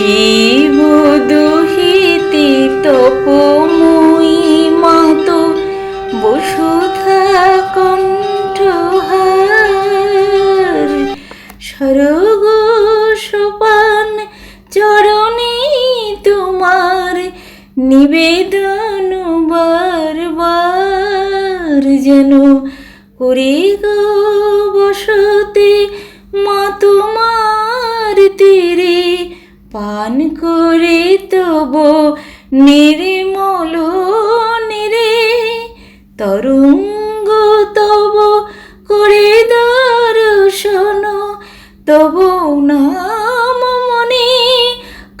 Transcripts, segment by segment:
she তব নির্মল নিরে তরুঙ্গ তব করে দর্শন। তব নাম মনে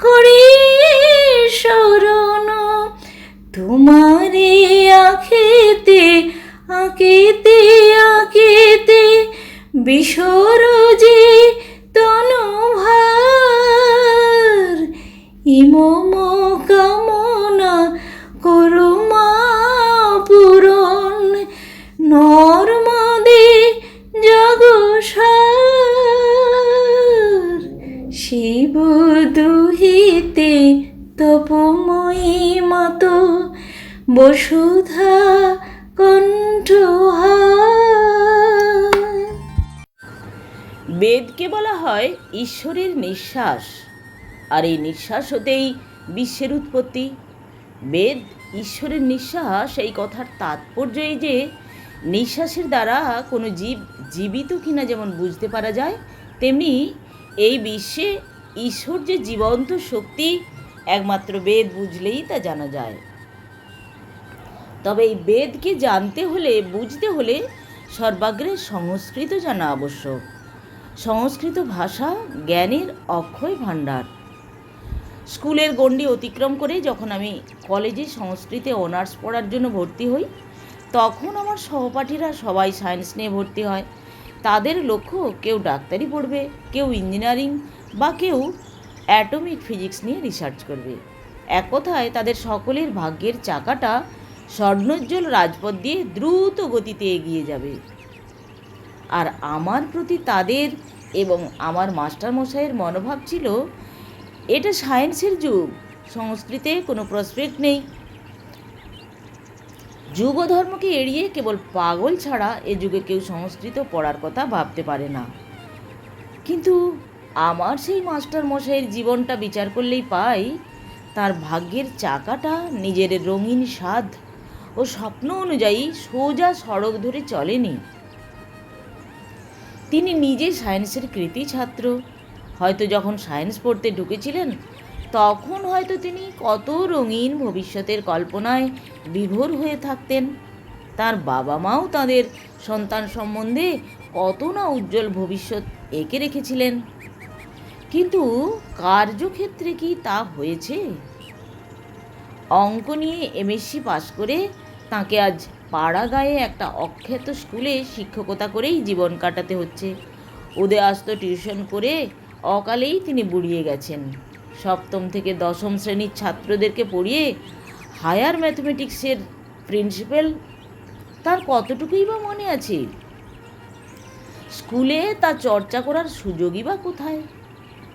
করে শরণ। তোমারে আখেতে আঁকেতে আঁকেতে বিসর বসুধা কণ্ঠহার বেদকে বলা হয় ঈশ্বরের নিঃশ্বাস। আর এই নিঃশ্বাস হতেই বিশ্বের উৎপত্তি। বেদ ঈশ্বরের নিঃশ্বাস, এই কথার তাৎপর্য এই যে নিঃশ্বাসের দ্বারা কোনো জীব জীবিত কিনা যেমন বুঝতে পারা যায়, তেমনি এই বিশ্বে ঈশ্বর যে জীবন্ত শক্তি, একমাত্র বেদ বুঝলেই তা জানা যায়। তবে এই বেদকে জানতে হলে, বুঝতে হলে সর্বাগ্রে সংস্কৃত জানা আবশ্যক। সংস্কৃত ভাষা জ্ঞানের অক্ষয় ভাণ্ডার। স্কুলের গণ্ডি অতিক্রম করে যখন আমি কলেজে সংস্কৃতে অনার্স পড়ার জন্য ভর্তি হই, তখন আমার সহপাঠীরা সবাই সায়েন্স নিয়ে ভর্তি হয়। তাদের লক্ষ্য, কেউ ডাক্তারি পড়বে, কেউ ইঞ্জিনিয়ারিং বা কেউ অ্যাটমিক ফিজিক্স নিয়ে রিসার্চ করবে। এক কথায় তাদের সকলের ভাগ্যের চাকাটা স্বর্ণোজ্জ্বল রাজপথ দিয়ে দ্রুত গতিতে এগিয়ে যাবে। আর আমার প্রতি তাদের এবং আমার মাস্টার মশাইয়ের মনোভাব ছিল, এটা সায়েন্সের যুগ, সংস্কৃতে কোনো প্রসপেক্ট নেই। যুগ ধর্মকে এড়িয়ে কেবল পাগল ছাড়া এ যুগে কেউ সংস্কৃত পড়ার কথা ভাবতে পারে না। কিন্তু আমার সেই মাস্টার মশাইয়ের জীবনটা বিচার করলেই পাই, তার ভাগ্যের চাকাটা নিজের রঙিন স্বাদ ও স্বপ্ন অনুযায়ী সোজা সড়ক ধরে চলেনি। তিনি নিজে সায়েন্সের কৃতি ছাত্র। হয়তো যখন সায়েন্স পড়তে ঢুকেছিলেন, তখন হয়তো তিনি কত রঙিন ভবিষ্যতের কল্পনায় বিভোর হয়ে থাকতেন। তার বাবা মাও তাদের সন্তান সম্বন্ধে কত না উজ্জ্বল ভবিষ্যৎ এঁকে রেখেছিলেন। কিন্তু কার্যক্ষেত্রে কি তা হয়েছে? অঙ্ক নিয়ে এমএসসি পাশ করে তাকে আজ পাড়া গায়ে একটা অখ্যাত স্কুলে শিক্ষকতা করেই জীবন কাটাতে হচ্ছে। ওদের আসত টিউশন করে অকালেই তিনি বুড়িয়ে গেছেন। সপ্তম থেকে দশম শ্রেণির ছাত্রদেরকে পড়িয়ে হায়ার ম্যাথমেটিক্সের প্রিন্সিপাল, তার কতটুকুই বা মনে আছে? স্কুলে তা চর্চা করার সুযোগই বা কোথায়?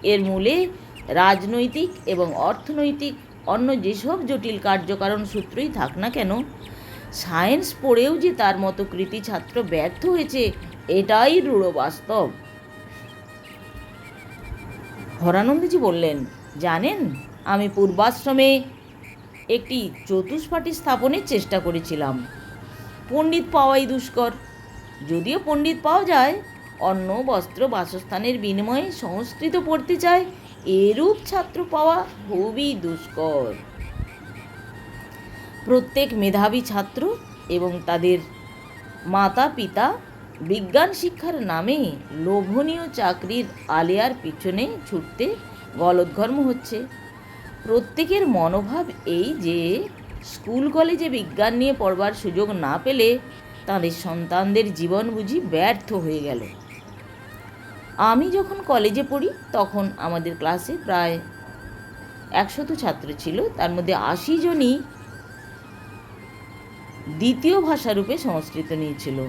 এর মূলে রাজনৈতিক এবং অর্থনৈতিক অন্য যেসব জটিল কার্যকারণ সূত্রই থাক না কেন, সায়েন্স পড়েও যে তার মতো কৃতি ছাত্র ব্যর্থ হয়েছে, এটাই রূঢ় বাস্তব। হরানন্দজি বললেন, জানেন, আমি পূর্বাশ্রমে একটি চতুষ্পাঠী স্থাপনের চেষ্টা করেছিলাম। পণ্ডিত পাওয়াই দুষ্কর। যদিও পণ্ডিত পাওয়া যায় অন্ন বস্ত্র বাসস্থানের বিনিময়ে সংস্কৃত পড়তে চায় এরূপ ছাত্র পাওয়া খুবই দুষ্কর। প্রত্যেক মেধাবী ছাত্র এবং তাদের মাতা পিতা বিজ্ঞান শিক্ষার নামে লোভনীয় চাকরির আলেয়ার পিছনে ছুটতে গলদঘর্ম হচ্ছে। প্রত্যেকের মনোভাব এই যে, স্কুল কলেজে বিজ্ঞান নিয়ে পড়বার সুযোগ না পেলে তাদের সন্তানদের জীবন বুঝি ব্যর্থ হয়ে গেল। আমি যখন কলেজে পড়ি, তখন আমাদের ক্লাসে প্রায় একশত ছাত্র ছিল। তার মধ্যে আশি জনই দ্বিতীয় ভাষারূপে সংস্কৃত নিয়েছিল।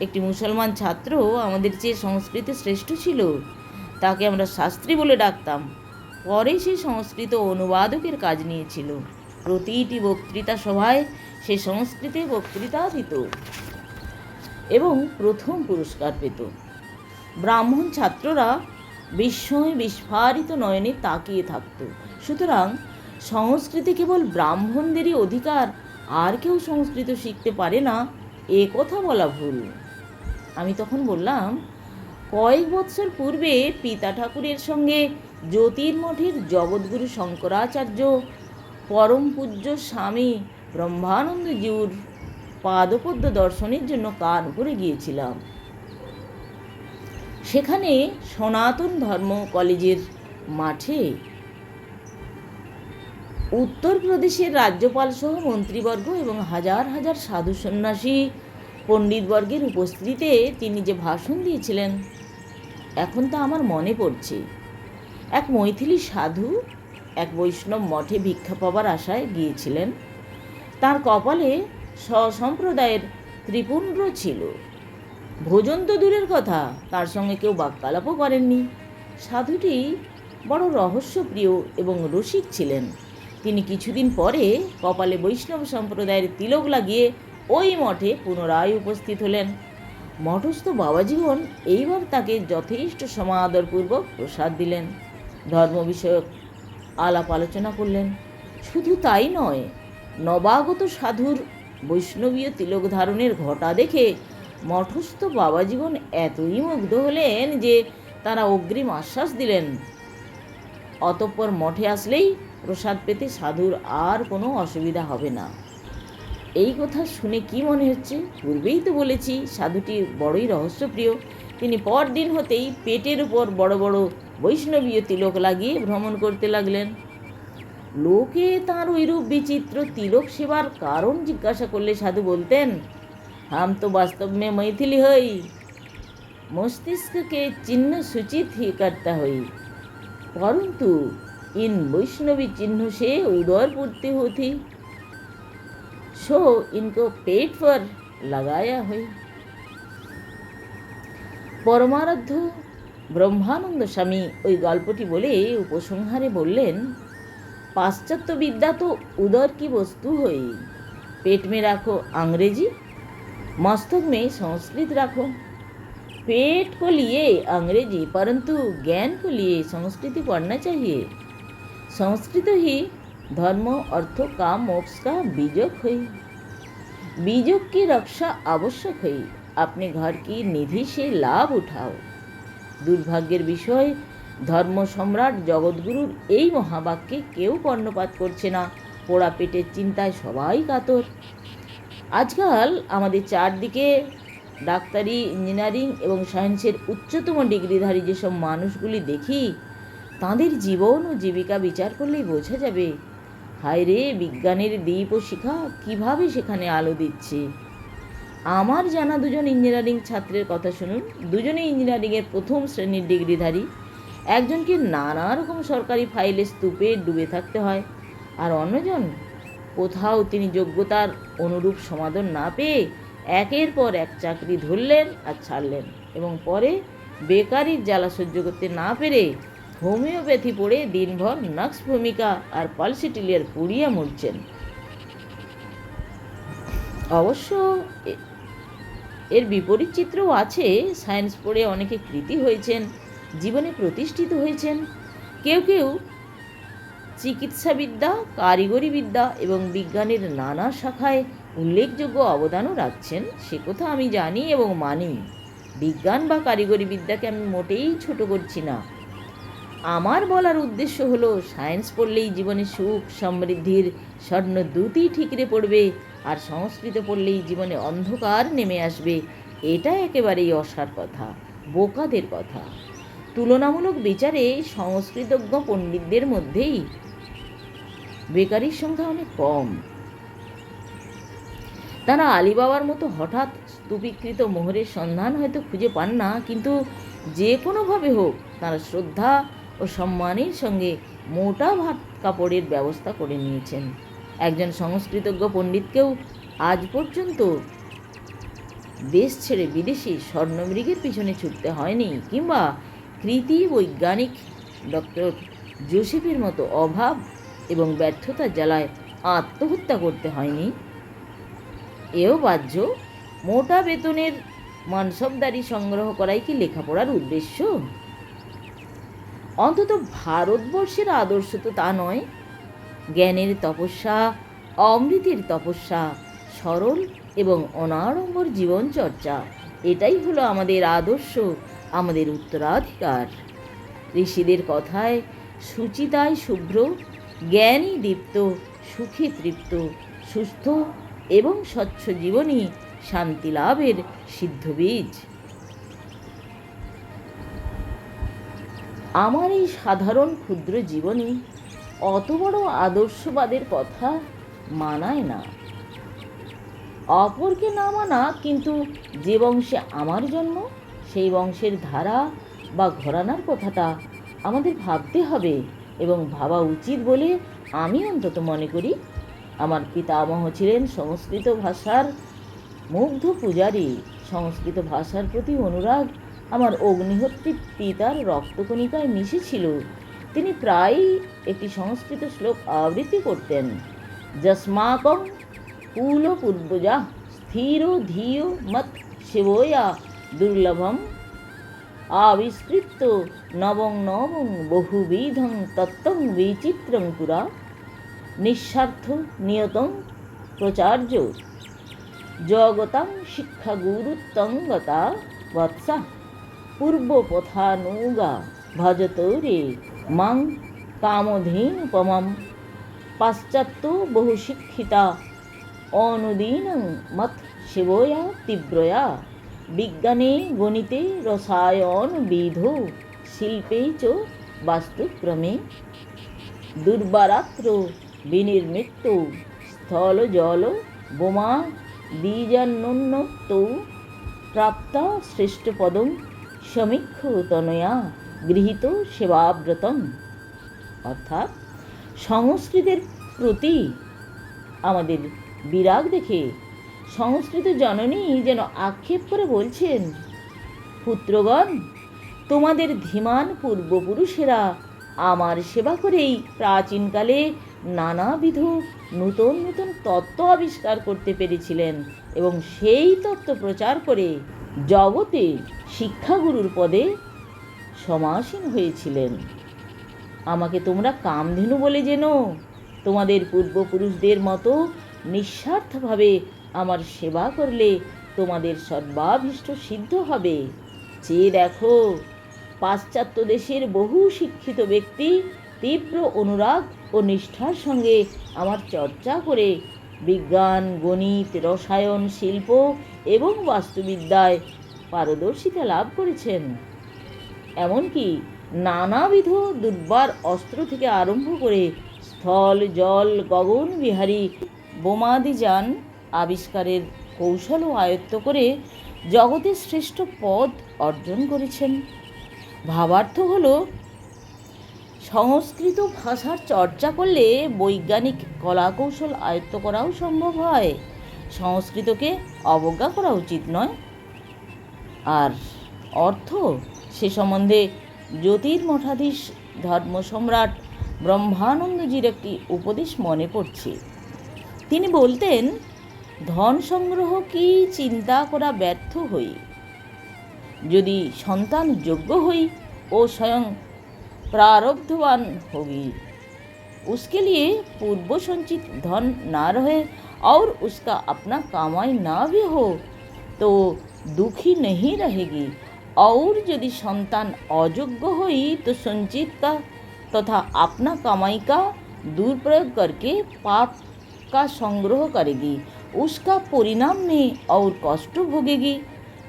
একটি মুসলমান ছাত্র আমাদের চেয়ে সংস্কৃতে শ্রেষ্ঠ ছিল, তাকে আমরা শাস্ত্রী বলে ডাকতাম। পরে সে সংস্কৃত অনুবাদকের কাজ নিয়েছিল। প্রতিটি বক্তৃতা সভায় সে সংস্কৃতে বক্তৃতা দিত এবং প্রথম পুরস্কার পেত। ব্রাহ্মণ ছাত্ররা বিস্ময় বিস্ফারিত নয়নে তাকিয়ে থাকত। সুতরাং সংস্কৃতি কেবল ব্রাহ্মণদেরই অধিকার, আর কেউ সংস্কৃত শিখতে পারে না, এ কথা বলা ভুল। আমি তখন বললাম, কয়েক বৎসর পূর্বে পিতা ঠাকুরের সঙ্গে জ্যোতির্মঠের জগৎগুরু শঙ্করাচার্য, পরম পূজ্য স্বামী ব্রহ্মানন্দজিউর পাদপদ্ম দর্শনের জন্য কানপুরে গিয়েছিলাম। সেখানে সনাতন ধর্ম কলেজের মাঠে উত্তরপ্রদেশের রাজ্যপাল সহ মন্ত্রীবর্গ এবং হাজার হাজার সাধু সন্ন্যাসী পণ্ডিতবর্গের উপস্থিতিতে তিনি যে ভাষণ দিয়েছিলেন, এখন তা আমার মনে পড়ছে। এক মৈথিলি সাধু এক বৈষ্ণব মঠে ভিক্ষা পাবার আশায় গিয়েছিলেন। তার কপালে স্বসম্প্রদায়ের ত্রিপুণ্ড ছিল। ভোজন তো দূরের কথা, তার সঙ্গে কেউ বাক্যালাপও করেননি। সাধুটি বড় রহস্যপ্রিয় এবং রসিক ছিলেন। তিনি কিছুদিন পরে কপালে বৈষ্ণব সম্প্রদায়ের তিলক লাগিয়ে ওই মঠে পুনরায় উপস্থিত হলেন। মঠস্থ বাবাজীগণ এইবার তাকে যথেষ্ট সমাদরপূর্বক প্রসাদ দিলেন। ধর্ম বিষয়ক আলাপ আলোচনা করলেন। শুধু তাই নয়, নবাগত সাধুর বৈষ্ণবীয় তিলক ধারণের ঘটা দেখে মঠস্থ বাবাজীগণ এতই মুগ্ধ হলেন যে তারা অগ্রিম আশ্বাস দিলেন। অতঃপর মঠে আসলেই প্রসাদ পেতে সাধুর আর কোনো অসুবিধা হবে না। এই কথা শুনে কি মনে হচ্ছে? পূর্বেই তো বলেছি সাধুটি বড়ই রহস্যপ্রিয়। তিনি পরদিন হতেই পেটের উপর বড় বড় বৈষ্ণবীয় তিলক লাগিয়ে ভ্রমণ করতে লাগলেন। লোকে তার ওইরূপ বিচিত্র তিলক সেবার কারণ জিজ্ঞাসা করলে সাধু বলতেন হাম তো বাস্তব में मैथिली হই मस्तिष्क के चिन्ह सूचित ही करता हई परंतु इन वैष्णवी चिन्ह से उदर पूर्ति होती सो इनको पेट पर लगाया हुई পরমারাধ্য ব্রহ্মানন্দ স্বামী ওই গল্পটি বলে উপসংহারে বললেন पाश्चात्य विद्या तो उदर की वस्तु हुई पेट में रखो अंग्रेजी मस्तक में संस्कृत रखो पेट को लिए अंग्रेजी परंतु ज्ञान को लिए संस्कृति पढ़ना चाहिए संस्कृत ही धर्म अर्थ काम मोक्ष का बीजक हुई बीजक की रक्षा आवश्यक हुई अपने घर की निधि से लाभ उठाओ দুর্ভাগ্যের বিষয় ধর্ম সম্রাট জগৎগুরুর এই মহাবাক্যে কেউ কর্ণপাত করছে না পোড়া পেটের চিন্তায় সবাই কাতর আজকাল আমাদের চারদিকে ডাক্তারি, ইঞ্জিনিয়ারিং এবং সায়েন্সের উচ্চতম ডিগ্রিধারী যেসব মানুষগুলি দেখি, তাদের জীবন ও জীবিকা বিচার করলেই বোঝা যাবে হায় রে বিজ্ঞানের দ্বীপ ও শিখা কীভাবে সেখানে আলো দিচ্ছে। আমার জানা দুজন ইঞ্জিনিয়ারিং ছাত্রের কথা শুনুন। দুজনেই ইঞ্জিনিয়ারিংয়ের প্রথম শ্রেণির ডিগ্রিধারী। একজনকে নানা রকম সরকারি ফাইলে স্তূপে ডুবে থাকতে হয়, আর অন্যজন কোথাও তিনি যোগ্যতার অনুরূপ সমাধান না পেয়ে একের পর এক চাকরি ধরলেন আর ছাড়লেন এবং পরে বেকারির জ্বালা সহ্য করতে না পেরে হোমিওপ্যাথি পড়ে দিনভর নাক্স ভূমিকা আর পালসিটিলিয়ার পুড়িয়ে মরছেন। অবশ্য এর বিপরীত চিত্রও আছে। সায়েন্স পড়ে অনেকে কৃতি হয়েছেন, জীবনে প্রতিষ্ঠিত হয়েছেন। কেউ কেউ চিকিৎসাবিদ্যা কারিগরি বিদ্যা এবং বিজ্ঞানের নানা শাখায় উল্লেখযোগ্য অবদানও রাখছেন। সে কথা আমি জানি এবং মানি। বিজ্ঞান বা কারিগরি বিদ্যাকে আমি মোটেই ছোট করছি না। আমার বলার উদ্দেশ্য হলো, সায়েন্স পড়লেই জীবনে সুখ, সমৃদ্ধির স্বর্ণ দুটি ঠিকরে পড়বে আর সংস্কৃত পড়লেই জীবনে অন্ধকার নেমে আসবে। এটা একেবারেই অসার কথা, বোকাদের কথা। তুলনামূলক বিচারে সংস্কৃতজ্ঞ পণ্ডিতদের মধ্যেই বেকারির সংখ্যা অনেক কম। তারা আলিবাবার মতো হঠাৎ স্তূপীকৃত মোহরের সন্ধান হয়তো খুঁজে পান না, কিন্তু যে কোনোভাবে হোক তারা শ্রদ্ধা ও সম্মানের সঙ্গে মোটা ভাত কাপড়ের ব্যবস্থা করে নিয়েছেন। একজন সংস্কৃতজ্ঞ পণ্ডিতকেও আজ পর্যন্ত দেশ ছেড়ে বিদেশে স্বর্ণমৃগের পিছনে ছুটতে হয়নি, কিংবা কৃতি বৈজ্ঞানিক ডক্টর জোসেফের মতো অভাব এবং ব্যর্থতার জ্বালায় আত্মহত্যা করতে হয়নি। এও বাহ্য, মোটা বেতনের মানসবদারি সংগ্রহ করাই কি লেখাপড়ার উদ্দেশ্য? অন্তত ভারতবর্ষের আদর্শ তো তা নয়। জ্ঞানের তপস্যা, অমৃতের তপস্যা, সরল এবং অনাড়ম্বর জীবনচর্চা, এটাই হলো আমাদের আদর্শ, আমাদের উত্তরাধিকার। ঋষিদের কথায়, সুচিতায় শুভ্র জ্ঞানী, দীপ্ত, সুখী, তৃপ্ত, সুস্থ এবং স্বচ্ছ জীবনই শান্তি লাভের সিদ্ধ বীজ। আমার এই সাধারণ ক্ষুদ্র জীবনে অত বড় আদর্শবাদের কথা মানায় না। অপরকে না মানা কিন্তু যে বংশে আমার জন্ম, সেই বংশের ধারা বা ঘরানার কথাটা আমাদের ভাবতে হবে। এবং ভাবা উচিত বলে আমি অন্তত মনে করি। আমার পিতামহ ছিলেন সংস্কৃত ভাষার মুগ্ধ পূজারী। সংস্কৃত ভাষার প্রতি অনুরাগ আমার অগ্নিহোত্রী পিতার রক্তকণিকায় মিশেছিল। তিনি প্রায়ই একটি সংস্কৃত শ্লোক আবৃত্তি করতেন। যস্মাকম কুল পূর্বজা স্থির ধিয় মত শিবয়া দুর্লভম আবিষ্কৃত নবং নবং বহুবিধং তত্ত্বং বিচিত্রং পুরা। নিঃস্বার্থ নিয়তং প্রচার্য। জগতাং শিক্ষা গুরুত্বং গতা বৎসা। পূর্বপথানুগা ভজত রে মাং কামধেনুপমম পাশ্চাত্য বহুশিক্ষিতা। অনুদীনং মত শিবয়া তীব্রয়া। বিজ্ঞানে গণিতে রসায়ন বিধ, শিল্পে চ বাস্তুক্রমে। দুর্বারাত্র বিনির্মিত স্থল জল বোমা বীজান্নোন্নত প্রাপ্তা শ্রেষ্ঠপদম সমীক্ষ তনয়া গৃহীত সেবাব্রতম। অর্থাৎ সংস্কৃতের প্রতি আমাদের বিরাগ দেখে সংস্কৃত জননী যেন আক্ষেপ করে বলছেন, পুত্রগণ, তোমাদের ধীমান পূর্বপুরুষেরা আমার সেবা করেই প্রাচীনকালে নানাবিধ নূতন নূতন তত্ত্ব আবিষ্কার করতে পেরেছিলেন এবং সেই তত্ত্ব প্রচার করে জগতে শিক্ষাগুরুর পদে সমাসীন হয়েছিলেন। আমাকে তোমরা কামধেনু বলে যেন তোমাদের পূর্বপুরুষদের মতো নিঃস্বার্থভাবে আমার সেবা করলে তোমাদের সর্বাভীষ্ট সিদ্ধ হবে। চেয়ে দেখো, পাশ্চাত্য দেশের বহু শিক্ষিত ব্যক্তি তীব্র অনুরাগ ও নিষ্ঠার সঙ্গে আমার চর্চা করে বিজ্ঞান, গণিত, রসায়ন, শিল্প এবং বাস্তুবিদ্যায় পারদর্শিতা লাভ করেছেন। এমনকি নানাবিধ দুর্বার অস্ত্র থেকে আরম্ভ করে স্থল, জল, গগন, বিহারী বোমাদি যান আবিষ্কারের কৌশলও আয়ত্ত করে জগতের শ্রেষ্ঠ পদ অর্জন করেছেন। ভাবার্থ হলো, সংস্কৃত ভাষার চর্চা করলে বৈজ্ঞানিক কলাকৌশল আয়ত্ত করাও সম্ভব হয়। সংস্কৃতকে অবজ্ঞা করা উচিত নয়। আর অর্থ, সে সম্বন্ধে জ্যোতির্মঠাধীশ ধর্ম সম্রাট ব্রহ্মানন্দজির একটি উপদেশ মনে পড়ছে। তিনি বলতেন ধন সংগ্রহ কি চিন্তা করা ব্যর্থ হই যদি সন্তান যোগ্য হই ও স্বয়ং प्रारब्धवान होगी उसके लिए पूर्व संचित धन ना रहे और उसका अपना कमाई ना भी हो तो दुखी नहीं रहेगी और यदि संतान अयोग्य हुई तो संचित का तथा अपना कमाई का दुरुपयोग करके पाप का संग्रह करेगी उसका परिणाम में और कष्ट भोगेगी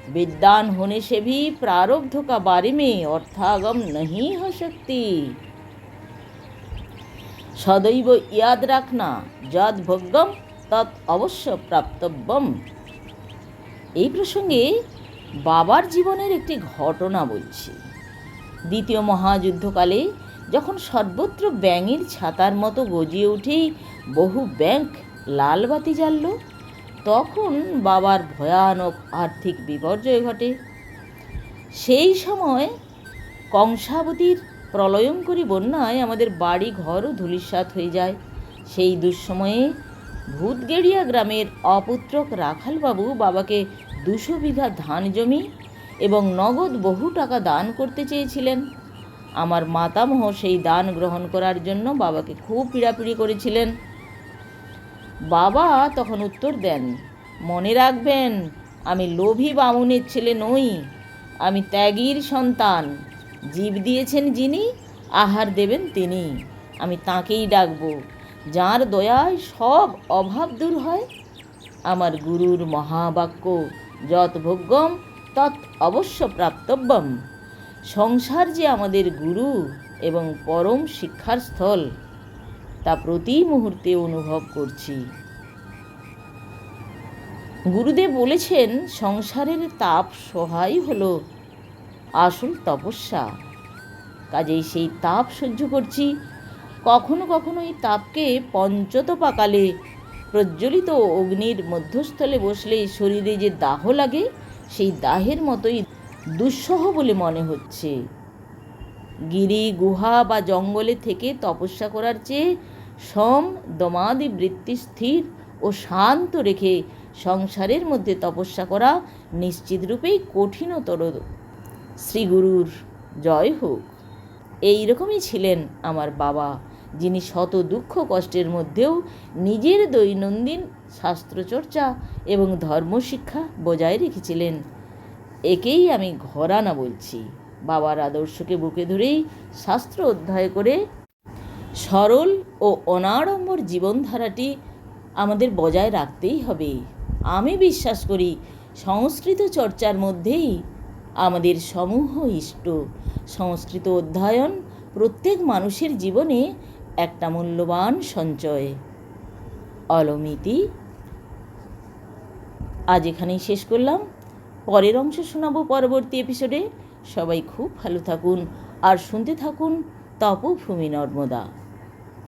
विद्वान होने से भी प्रारब्ध का बारे में अर्थागम नहीं हो सकती সদৈব ইয়াদ রাখনা যদ ভোগ্যম তৎ অবশ্য প্রাপ্তব্যম এই প্রসঙ্গে বাবার জীবনের একটি ঘটনা বলছি দ্বিতীয় মহাযুদ্ধকালে যখন সর্বত্র ব্যাঙের ছাতার মতো গজিয়ে উঠে বহু ব্যাংক লাল বাতি জ্বালল তখন বাবার ভয়ানক আর্থিক বিপর্যয় ঘটে। সেই সময় কংসাবতীর প্রলয়ঙ্করী বন্যায় আমাদের বাড়ি ঘরও ধূলিসাৎ হয়ে যায়। সেই দুঃসময়ে ভূতগেড়িয়া গ্রামের অপুত্রক রাখালবাবু বাবাকে দুশো বিঘা ধান জমি এবং নগদ বহু টাকা দান করতে চেয়েছিলেন। আমার মাতামহ সেই দান গ্রহণ করার জন্য বাবাকে খুব পীড়াপিড়ি করেছিলেন। বাবা তখন উত্তর দেন, মনে রাখবেন, আমি লোভী বামুনের ছেলে নই, আমি ত্যাগীর সন্তান। জীব দিয়েছেন যিনি, আহার দেবেন তিনি। আমি তাকেই ডাকব, যার দয়ায় সব অভাব দূর হয়। আমার গুরুর মহাবাক্য, যত ভোগ্যম তৎ অবশ্য প্রাপ্তব্যম। সংসার যে আমাদের গুরু এবং পরম শিক্ষার স্থল তা প্রতি মুহূর্তে অনুভব করছি। গুরুদেব বলেছেন, সংসারের তাপ সহায় হল, আসল তপস্যা। কাজেই সেই তাপ সহ্য করছি। কখনো কখনো এই তাপকে পঞ্চতপাকালে প্রজ্বলিত অগ্নির মধ্যস্থলে বসলে শরীরে যে দাহ লাগে, সেই দাহের মতোই দুঃসহ বলে মনে হচ্ছে। গিরি, গুহা বা জঙ্গলে থেকে তপস্যা করার চেয়ে সম দমাদি বৃত্তি স্থির ও শান্ত রেখে সংসারের মধ্যে তপস্যা করা নিশ্চিত রূপেই কঠিনতর। শ্রীগুরুর জয় হোক। এই রকমই ছিলেন আমার বাবা, যিনি শত দুঃখ কষ্টের মধ্যেও নিজের দৈনন্দিন শাস্ত্রচর্চা এবং ধর্মশিক্ষা বজায় রেখেছিলেন। একেই আমি ঘরানা বলছি। বাবার আদর্শকে বুকে ধরেই শাস্ত্র অধ্যায় করে সরল ও অনাড়ম্বর জীবনধারাটি আমাদের বজায় রাখতেই হবে। আমি বিশ্বাস করি, সংস্কৃত চর্চার মধ্যেই আমাদের সমূহ ইষ্ট। সংস্কৃত অধ্যয়ন প্রত্যেক মানুষের জীবনে একটা মূল্যবান সঞ্চয়। অলমিতি। আজ এখানেই শেষ করলাম। পরের অংশ শোনাবো পরবর্তী এপিসোডে। সবাই খুব ভালো থাকুন আর শুনতে থাকুন তপভূমি নর্মদা।